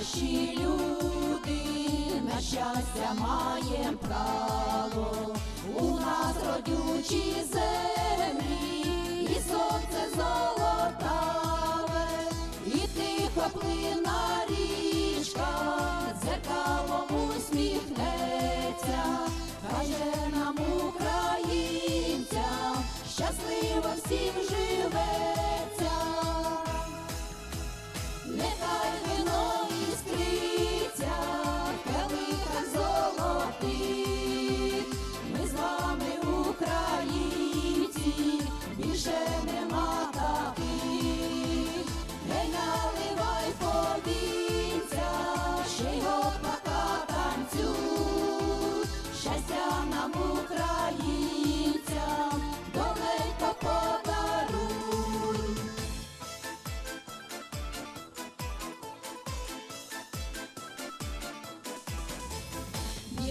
наші люди, на щастя маєм право, у нас родючі.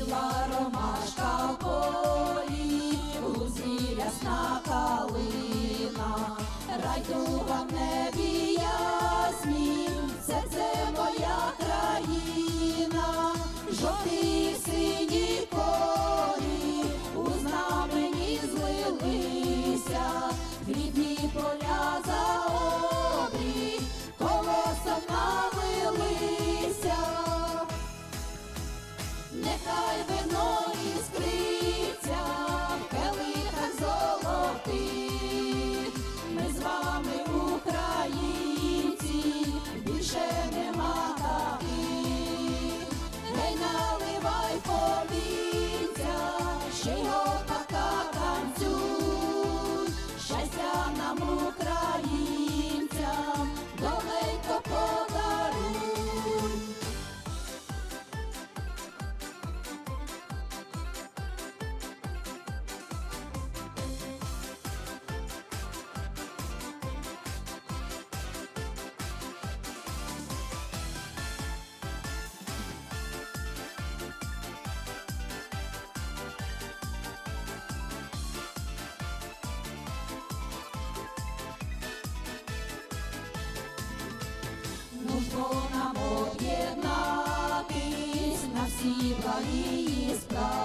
Жовта ромашка полі, лузі рясна калина, райду вам небі ясні, це це моя країна, жовті сині полі, у знамені злилися, рідні поля. нехай вино. всі благі справи.